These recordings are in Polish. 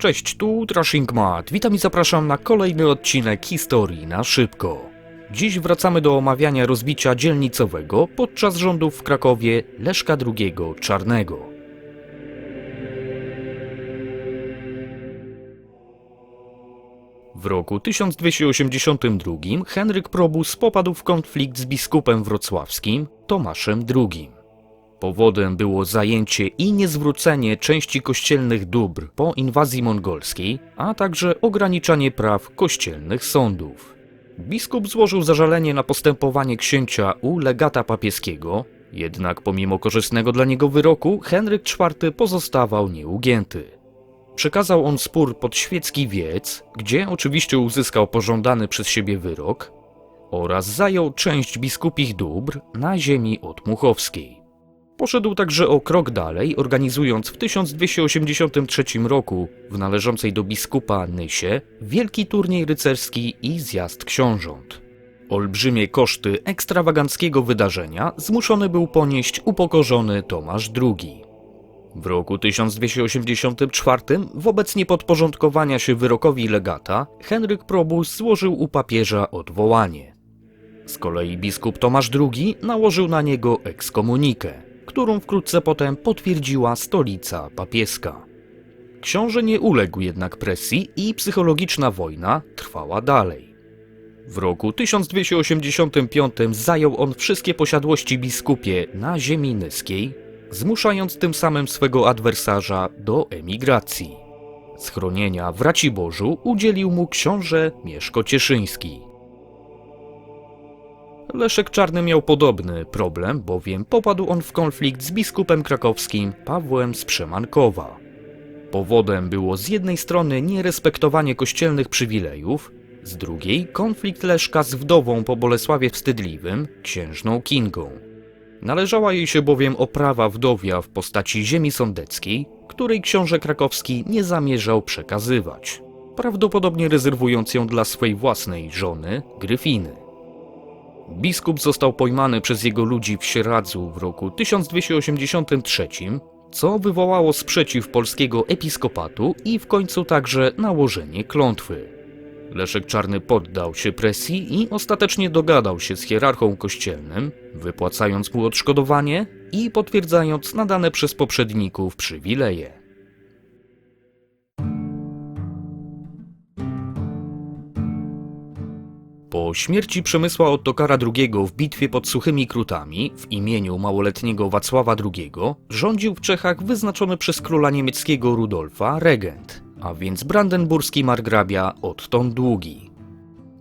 Cześć, tu Trashing Mat. Witam i zapraszam na kolejny odcinek historii na szybko. Dziś wracamy do omawiania rozbicia dzielnicowego podczas rządów w Krakowie Leszka II Czarnego. W roku 1282 Henryk Probus popadł w konflikt z biskupem wrocławskim Tomaszem II. Powodem było zajęcie i niezwrócenie części kościelnych dóbr po inwazji mongolskiej, a także ograniczanie praw kościelnych sądów. Biskup złożył zażalenie na postępowanie księcia u legata papieskiego, jednak pomimo korzystnego dla niego wyroku Henryk IV pozostawał nieugięty. Przekazał on spór pod świecki wiec, gdzie oczywiście uzyskał pożądany przez siebie wyrok, oraz zajął część biskupich dóbr na ziemi odmuchowskiej. Poszedł także o krok dalej, organizując w 1283 roku w należącej do biskupa Nysie wielki turniej rycerski i zjazd książąt. Olbrzymie koszty ekstrawaganckiego wydarzenia zmuszony był ponieść upokorzony Tomasz II. W roku 1284 wobec niepodporządkowania się wyrokowi legata Henryk Probus złożył u papieża odwołanie. Z kolei biskup Tomasz II nałożył na niego ekskomunikę, którą wkrótce potem potwierdziła stolica papieska. Książę nie uległ jednak presji i psychologiczna wojna trwała dalej. W roku 1285 zajął on wszystkie posiadłości biskupie na ziemi nyskiej, zmuszając tym samym swego adwersarza do emigracji. Schronienia w Raciborzu udzielił mu książę Mieszko Cieszyński. Leszek Czarny miał podobny problem, bowiem popadł on w konflikt z biskupem krakowskim Pawłem z Przemankowa. Powodem było z jednej strony nierespektowanie kościelnych przywilejów, z drugiej konflikt Leszka z wdową po Bolesławie Wstydliwym, księżną Kingą. Należała jej się bowiem oprawa wdowia w postaci ziemi sądeckiej, której książę krakowski nie zamierzał przekazywać, prawdopodobnie rezerwując ją dla swej własnej żony, Gryfiny. Biskup został pojmany przez jego ludzi w Sieradzu w roku 1283, co wywołało sprzeciw polskiego episkopatu i w końcu także nałożenie klątwy. Leszek Czarny poddał się presji i ostatecznie dogadał się z hierarchą kościelnym, wypłacając mu odszkodowanie i potwierdzając nadane przez poprzedników przywileje. Po śmierci Przemysła Ottokara II w bitwie pod Suchymi Krutami w imieniu małoletniego Wacława II rządził w Czechach wyznaczony przez króla niemieckiego Rudolfa regent, a więc brandenburski margrabia Otton Długi.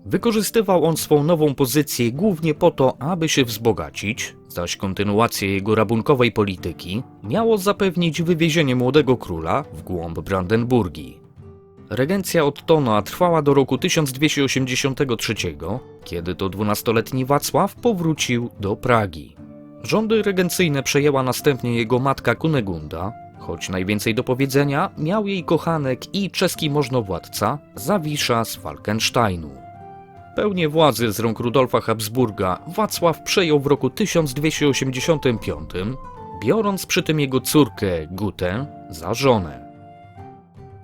Wykorzystywał on swą nową pozycję głównie po to, aby się wzbogacić, zaś kontynuację jego rabunkowej polityki miało zapewnić wywiezienie młodego króla w głąb Brandenburgii. Regencja Ottona trwała do roku 1283, kiedy to dwunastoletni Wacław powrócił do Pragi. Rządy regencyjne przejęła następnie jego matka Kunegunda, choć najwięcej do powiedzenia miał jej kochanek i czeski możnowładca Zawisza z Falkensteinu. Pełnię władzy z rąk Rudolfa Habsburga Wacław przejął w roku 1285, biorąc przy tym jego córkę Gutę za żonę.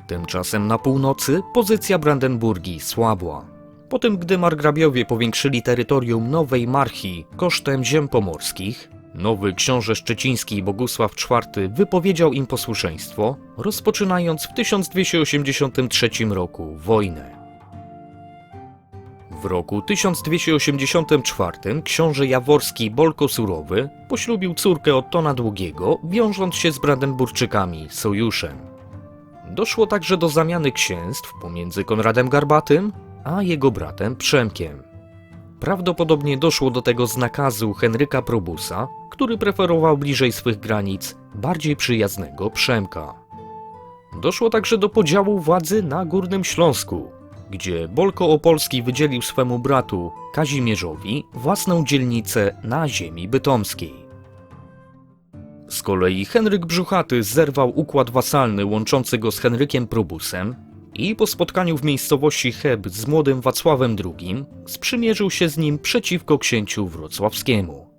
Tymczasem na północy pozycja Brandenburgii słabła. Po tym, gdy margrabiowie powiększyli terytorium Nowej Marchii kosztem ziem pomorskich, nowy książę szczeciński Bogusław IV wypowiedział im posłuszeństwo, rozpoczynając w 1283 roku wojnę. W roku 1284 książę jaworski Bolko Surowy poślubił córkę Ottona Długiego, wiążąc się z Brandenburczykami sojuszem. Doszło także do zamiany księstw pomiędzy Konradem Garbatym a jego bratem Przemkiem. Prawdopodobnie doszło do tego z nakazu Henryka Probusa, który preferował bliżej swych granic bardziej przyjaznego Przemka. Doszło także do podziału władzy na Górnym Śląsku, gdzie Bolko Opolski wydzielił swemu bratu Kazimierzowi własną dzielnicę na ziemi bytomskiej. Z kolei Henryk Brzuchaty zerwał układ wasalny łączący go z Henrykiem Probusem i po spotkaniu w miejscowości Heb z młodym Wacławem II sprzymierzył się z nim przeciwko księciu wrocławskiemu.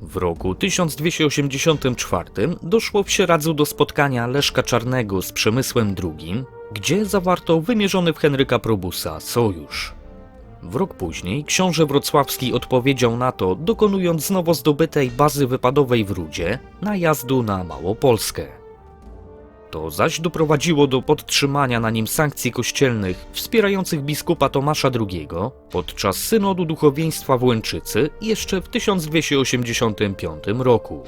W roku 1284 doszło w Sieradzu do spotkania Leszka Czarnego z Przemysłem II, gdzie zawarto wymierzony w Henryka Probusa sojusz. W rok później książę wrocławski odpowiedział na to, dokonując z nowo zdobytej bazy wypadowej w Rudzie najazdu na Małopolskę. To zaś doprowadziło do podtrzymania na nim sankcji kościelnych wspierających biskupa Tomasza II podczas synodu duchowieństwa w Łęczycy jeszcze w 1285 roku.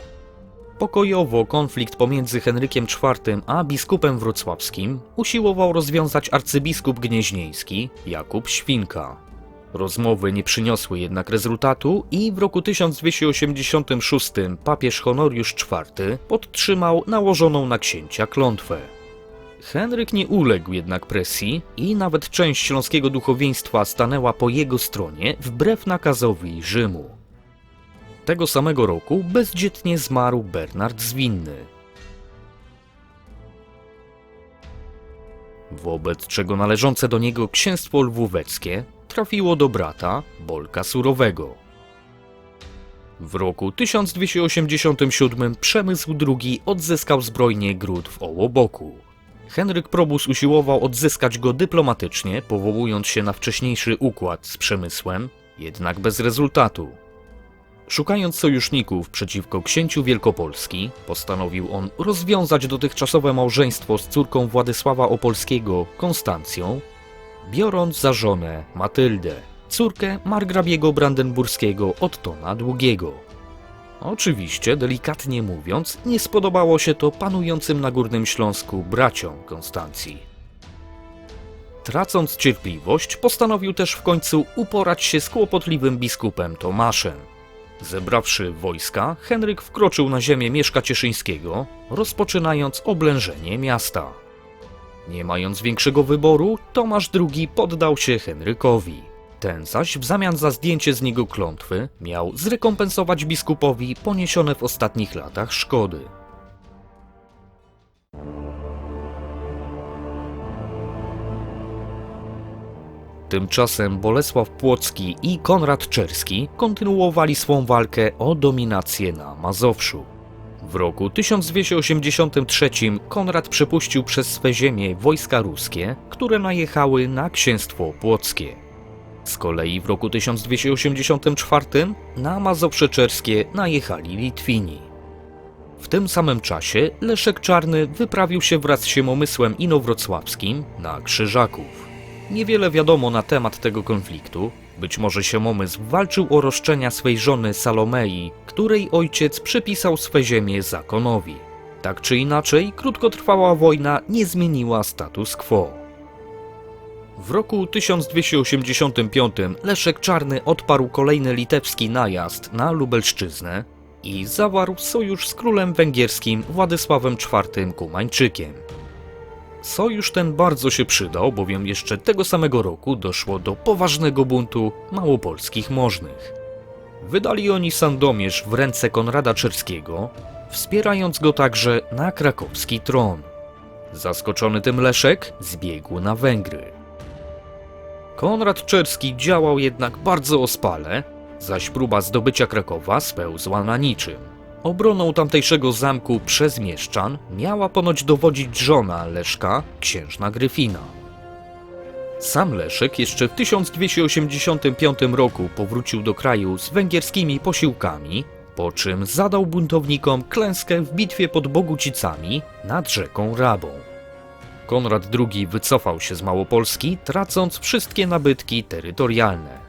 Pokojowo konflikt pomiędzy Henrykiem IV a biskupem wrocławskim usiłował rozwiązać arcybiskup gnieźnieński Jakub Świnka. Rozmowy nie przyniosły jednak rezultatu i w roku 1286 papież Honoriusz IV podtrzymał nałożoną na księcia klątwę. Henryk nie uległ jednak presji i nawet część śląskiego duchowieństwa stanęła po jego stronie wbrew nakazowi Rzymu. Tego samego roku bezdzietnie zmarł Bernard Zwinny. Wobec czego należące do niego księstwo lwóweckie trafiło do brata Bolka Surowego. W roku 1287 Przemysł II odzyskał zbrojnie gród w Ołoboku. Henryk Probus usiłował odzyskać go dyplomatycznie, powołując się na wcześniejszy układ z Przemysłem, jednak bez rezultatu. Szukając sojuszników przeciwko księciu Wielkopolski, postanowił on rozwiązać dotychczasowe małżeństwo z córką Władysława Opolskiego, Konstancją, biorąc za żonę Matyldę, córkę margrabiego brandenburskiego Ottona Długiego. Oczywiście, delikatnie mówiąc, nie spodobało się to panującym na Górnym Śląsku braciom Konstancji. Tracąc cierpliwość, postanowił też w końcu uporać się z kłopotliwym biskupem Tomaszem. Zebrawszy wojska, Henryk wkroczył na ziemię Mieszka Cieszyńskiego, rozpoczynając oblężenie miasta. Nie mając większego wyboru, Tomasz II poddał się Henrykowi. Ten zaś w zamian za zdjęcie z niego klątwy miał zrekompensować biskupowi poniesione w ostatnich latach szkody. Tymczasem Bolesław Płocki i Konrad Czerski kontynuowali swą walkę o dominację na Mazowszu. W roku 1283 Konrad przepuścił przez swe ziemię wojska ruskie, które najechały na księstwo płockie. Z kolei w roku 1284 na Mazowsze Czerskie najechali Litwini. W tym samym czasie Leszek Czarny wyprawił się wraz z Siemomysłem Inowrocławskim na Krzyżaków. Niewiele wiadomo na temat tego konfliktu. Być może Siemomysł walczył o roszczenia swej żony Salomei, której ojciec przypisał swe ziemię zakonowi. Tak czy inaczej, krótkotrwała wojna nie zmieniła status quo. W roku 1285 Leszek Czarny odparł kolejny litewski najazd na Lubelszczyznę i zawarł sojusz z królem węgierskim Władysławem IV Kumańczykiem. Sojusz ten bardzo się przydał, bowiem jeszcze tego samego roku doszło do poważnego buntu małopolskich możnych. Wydali oni Sandomierz w ręce Konrada Czerskiego, wspierając go także na krakowski tron. Zaskoczony tym Leszek zbiegł na Węgry. Konrad Czerski działał jednak bardzo ospale, zaś próba zdobycia Krakowa spełzła na niczym. Obroną tamtejszego zamku przez mieszczan miała ponoć dowodzić żona Leszka, księżna Gryfina. Sam Leszek jeszcze w 1285 roku powrócił do kraju z węgierskimi posiłkami, po czym zadał buntownikom klęskę w bitwie pod Bogucicami nad rzeką Rabą. Konrad II wycofał się z Małopolski, tracąc wszystkie nabytki terytorialne.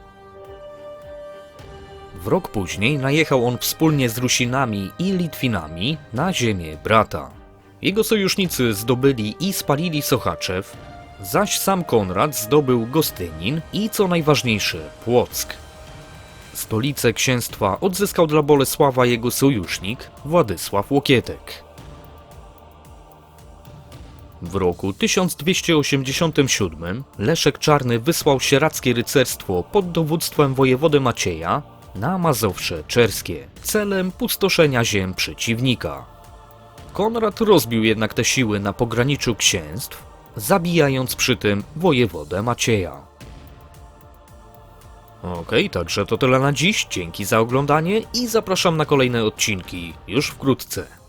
W rok później najechał on wspólnie z Rusinami i Litwinami na ziemię brata. Jego sojusznicy zdobyli i spalili Sochaczew, zaś sam Konrad zdobył Gostynin i co najważniejsze Płock. Stolicę księstwa odzyskał dla Bolesława jego sojusznik Władysław Łokietek. W roku 1287 Leszek Czarny wysłał sieradzkie rycerstwo pod dowództwem wojewody Macieja na Mazowsze Czerskie celem pustoszenia ziem przeciwnika. Konrad rozbił jednak te siły na pograniczu księstw, zabijając przy tym wojewodę Macieja. Okej, także to tyle na dziś. Dzięki za oglądanie i zapraszam na kolejne odcinki już wkrótce.